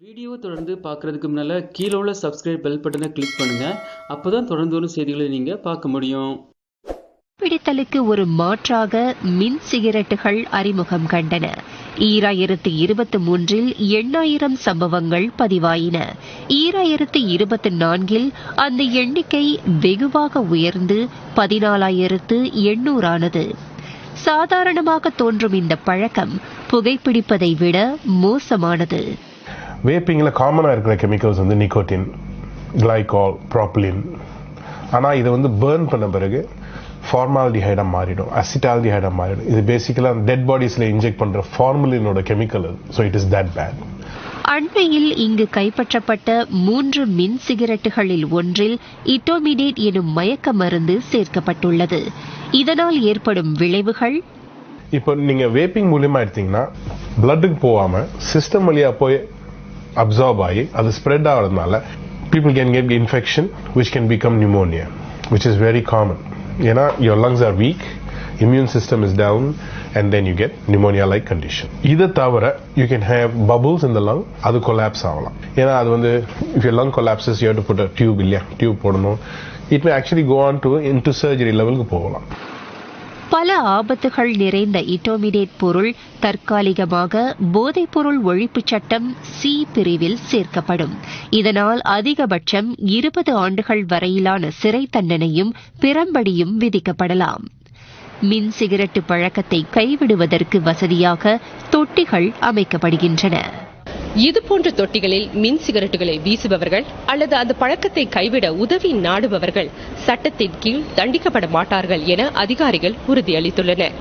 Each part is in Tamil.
வீடியோ தொடர்ந்து பார்க்குறதுக்கு முன்னால் கீழே உள்ள சப்ஸ்கிரைப் பெல் பட்டனை கிளிக் பண்ணுங்கள் அப்போ தான் தொடர்ந்து வரும் செய்திகளை நீங்கள் பார்க்க முடியும். பிடித்தலுக்கு ஒரு மாற்றாக மின் சிகரெட்டுகள் அறிமுகம் கண்டன. ஈராயிரத்து இருபத்தி மூன்றில் எண்ணாயிரம் சம்பவங்கள் பதிவாயின. ஈராயிரத்து இருபத்தி நான்கில் அந்த எண்ணிக்கை வெகுவாக உயர்ந்து பதினாலாயிரத்து எண்ணூறானது. சாதாரணமாக தோன்றும் இந்த பழக்கம் புகைப்பிடிப்பதை விட மோசமானது. வேப்பிங்கில் காமனாக இருக்கிற கெமிக்கல்ஸ் வந்து நிக்கோட்டின் கிளைகால் ப்ராப்ளின் ஆனால் இதை வந்து பேர்ன் பண்ண பிறகு ஃபார்மால்டிஹைடாக மாறிடும் அசிட்டால்டிஹைடாக மாறிடும். இது பேசிக்கலாக டெட் பாடிஸில் இன்ஜெக்ட் பண்ணுற ஃபார்முலினோட chemical so it is that bad அண்மையில் இங்கு கைப்பற்றப்பட்ட மூன்று மின் சிகரெட்டுகளில் ஒன்றில் இட்டோமிடேட் எனும் மயக்க மருந்து சேர்க்கப்பட்டுள்ளது. இதனால் ஏற்படும் விளைவுகள்? இப்போ நீங்கள் வேப்பிங் மூலியமாக எடுத்தீங்கன்னா பிளட்டுக்கு போகாமல் சிஸ்டம் வழியாக போய் அப்சார்ப் ஆகி அது ஸ்ப்ரெட் ஆகிறதுனால people can get infection which can become pneumonia which is very common ஏன்னா your lungs are weak immune system is down and then you get pneumonia like condition இதை தவிர யூ கேன் ஹேவ் பபுள்ஸ் இந்த லங் அது கொலாப்ஸ் ஆகலாம் ஏன்னா அது வந்து if you lung collapses you to put tube இல்லையா டியூப் போடணும் it may actually go on to into surgery லெவலுக்கு போகலாம் பல ஆபத்துகள் நிறைந்த இட்டோமிடேட் பொருள் தற்காலிகமாக போதைப்பொருள் ஒழிப்புச் சட்டம் சி பிரிவில் சேர்க்கப்படும். இதனால் அதிகபட்சம் இருபது ஆண்டுகள் வரையிலான சிறை தண்டனையும் பிறம்படியும் விதிக்கப்படலாம். மின் சிகரெட்டு பழக்கத்தை கைவிடுவதற்கு வசதியாக தொட்டிகள் அமைக்கப்படுகின்றன. இது போன்ற தொட்டிகளில் மின் சிகரெட்டுகளை வீசுபவர்கள் அல்லது அந்த பழக்கத்தை கைவிட உதவி நாடுபவர்கள் சட்டத்தின் கீழ் தண்டிக்கப்பட மாட்டார்கள் என அதிகாரிகள் உறுதியளித்துள்ளனர்.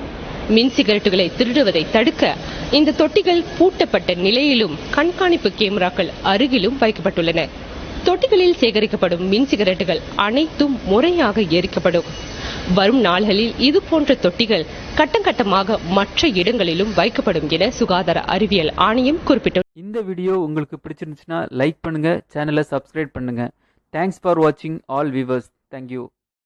மின் சிகரெட்டுகளை திருடுவதை தடுக்க இந்த தொட்டிகள் பூட்டப்பட்ட நிலையிலும் கண்காணிப்பு கேமராக்கள் அருகிலும் வைக்கப்பட்டுள்ளன. தொட்டிகளில் சேகரிக்கப்படும் மின் சிகரெட்டுகள் அனைத்தும் முறையாக எரிக்கப்படும். வரும் நாள்களில் இது போன்ற தொட்டிகள் கட்டம் கட்டமாக மற்ற இடங்களிலும் வைக்கப்படும் என சுகாதார அறிவியல் ஆணையம் குறிப்பிட்டுள்ளது இந்த வீடியோ உங்களுக்கு பிடிச்சிருந்துச்சுன்னா லைக் பண்ணுங்கள் சேனலை சப்ஸ்கிரைப் பண்ணுங்கள் தேங்க்ஸ் ஃபார் வாட்சிங் ஆல் வியூவர்ஸ் தேங்க்யூ